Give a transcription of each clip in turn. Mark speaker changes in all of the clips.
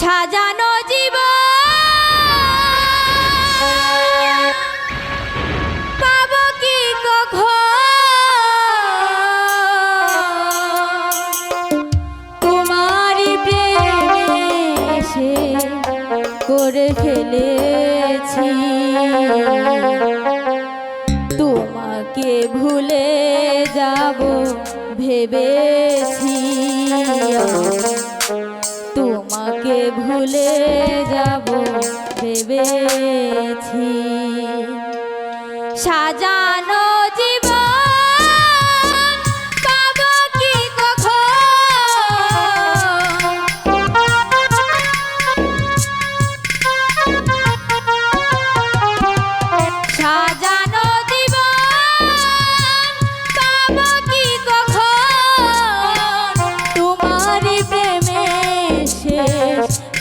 Speaker 1: সাজানো জীব কি করে ফেলেছি। তোমাকে ভুলে যাব ভেবেছি। ভুলে যাব ভেবেছি। সাজানো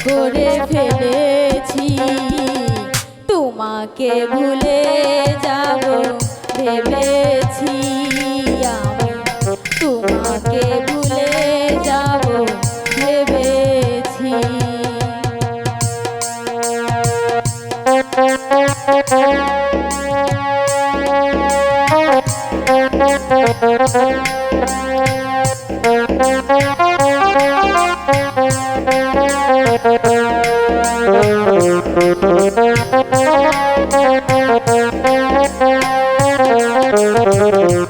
Speaker 1: করে ফেলেছি। তোমাকে ভুলে যাব ভেবেছি তোমাকে ভুলে যাব ভেবেছি। Thank you.